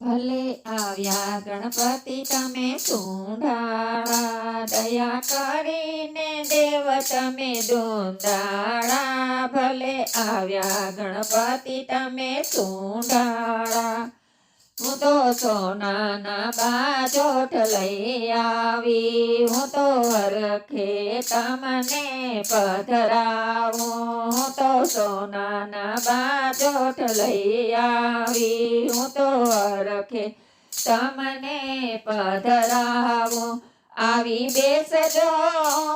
ભલે આવ્યા ગણપતિ તમે ચૂંડાળા દયા કરીને દેવ તમે ધૂંધાળા ભલે આવ્યા ગણપતિ તમે હું તો સોનાના બાજોઠ લઈ આવી. હું તો હરખે તમને પધરાવું. હું તો સોનાના બાજોઠ લઈ આવી. હું તો હરખે તમને પધરાવું. આવી બેસજો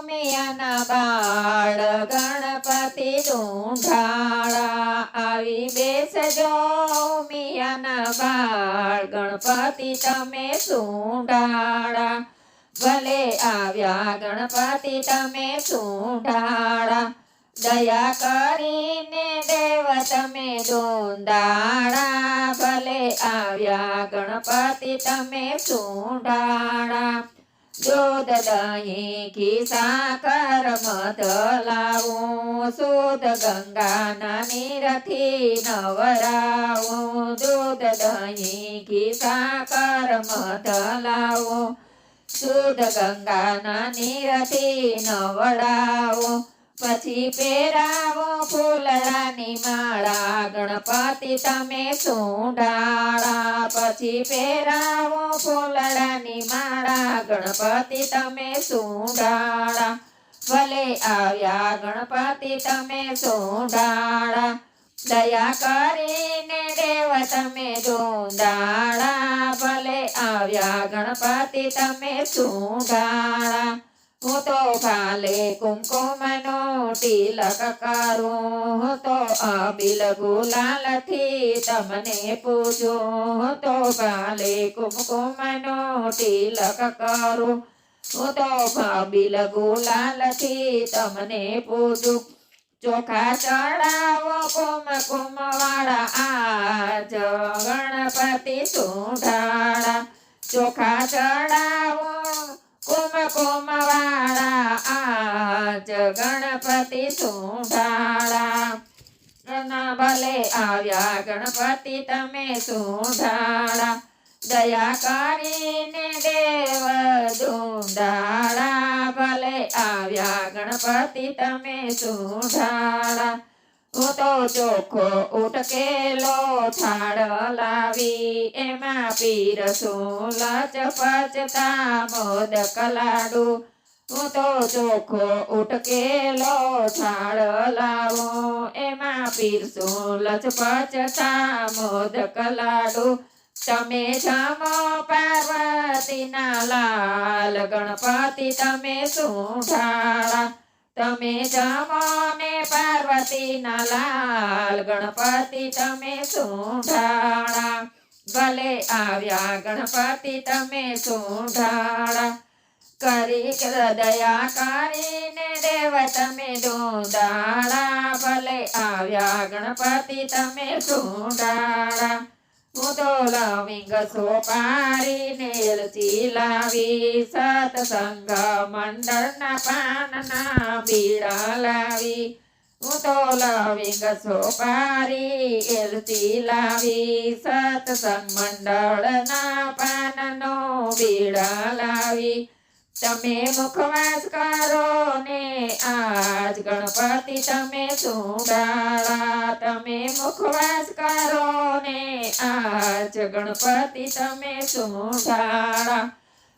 મિયાના બાળ ગણપતિ ઢૂંઢાળા આવી બેસજો મિયાના બાળ ગણપતિ તમે સુંઢાળા. ભલે આવ્યા ગણપતિ તમે સુંઢાળા. દયા કરીને દેવ તમે દોંદાળા ભલે આવ્યા ગણપતિ તમે સુંઢાળા. દૂધ દહીં ઘી સાકર મત લાવું શુદ્ધ ગંગાના નીરથી નવરાવું દૂધ દહીં ઘી સાકર મત લાવું શુદ્ધ ગંગાના નીરથી નવડાવું પછી પહેરાવો ફૂલરાની માળા ગણપતિ તમે સુંઢાળા પછી પહેરાવો ફૂલડાની માળા ગણપતિ તમે સુંડાળા. ભલે આવ્યા ગણપતિ તમે સુંડાળા. દયા કરીને દેવ તમે દોંદાળા ભલે આવ્યા ગણપતિ તમે સુંડાળા. હું તો ભાલે કુમકુમનો તિલક કરું તો અબિલ ગુલાલથી તમને પૂજો તો કાલે કુમકુમનો તિલક કરું તો અબિલ ગુલાલથી તમને પૂજો. ચોખા ચડાવો કુમકુમ વાળા આજ ગણપતિ સુઢાળા. ચોખા ચડાવો કુમકુમ વાળા, આજ ગણપતિ સુંઢાળા. ભલે આવ્યા ગણપતિ, તમે સુંઢાળા. દયા કરીને દેવ દુંડાળા ભલે આવ્યા ગણપતિ, તમે સુંઢાળા. હું તો ચોખ્ખો ઉટકેલો થાળ લાવી, એમાં પીરસું લચપચતા મોદક લાડુ હું તો ચોખ્ખો ઉટકેલો થાળ લાવો, એમાં પીરસું લચપચતા મોદક લાડુ તમે જમો પાર્વતીના લાલ ગણપતિ, તમે સુંઢાળા. તમે જમો ને પાર્વતીના લાલ ગણપતિ તમે સુંઢાળા ભલે આવ્યા ગણપતિ તમે સુંઢાળા કરી દયા કરીને દેવ તમે દોંદાળા ભલે આવ્યા ગણપતિ તમે સુંઢાળા હું તો લવિંગ સોપારીને એલચી લાવી સત્સંગ મંડળના પાનના બીડા લાવી. હું તો લવિંગ સોપારી એલચી લાવી સતસંગ મંડળના પાનનો બીડા લાવી. તમે મુખવાસ કરો ને આજ ગણપતિ તમે સુંડાળા તમે મુખવાસ કરો ને આજ ગણપતિ તમે સુંડાળા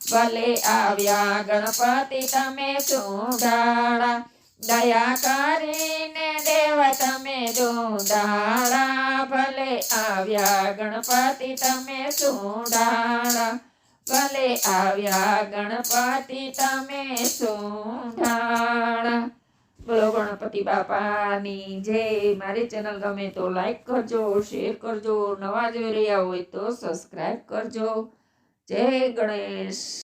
ભલે આવ્યા ગણપતિ તમે સુંડાળા દયા કરીને દેવ તમે ચૂંડાળા ભલે આવ્યા ગણપતિ તમે સુંડાળા ભલે આવ્યા ગણપતિ તમે સુંઢાળા બોલો ગણપતિ બાપાની જય. મારી ચેનલ ગમે તો લાઈક કરજો, શેર કરજો. નવા જોઈ રહ્યા હોય તો સબસ્ક્રાઈબ કરજો. જય ગણેશ.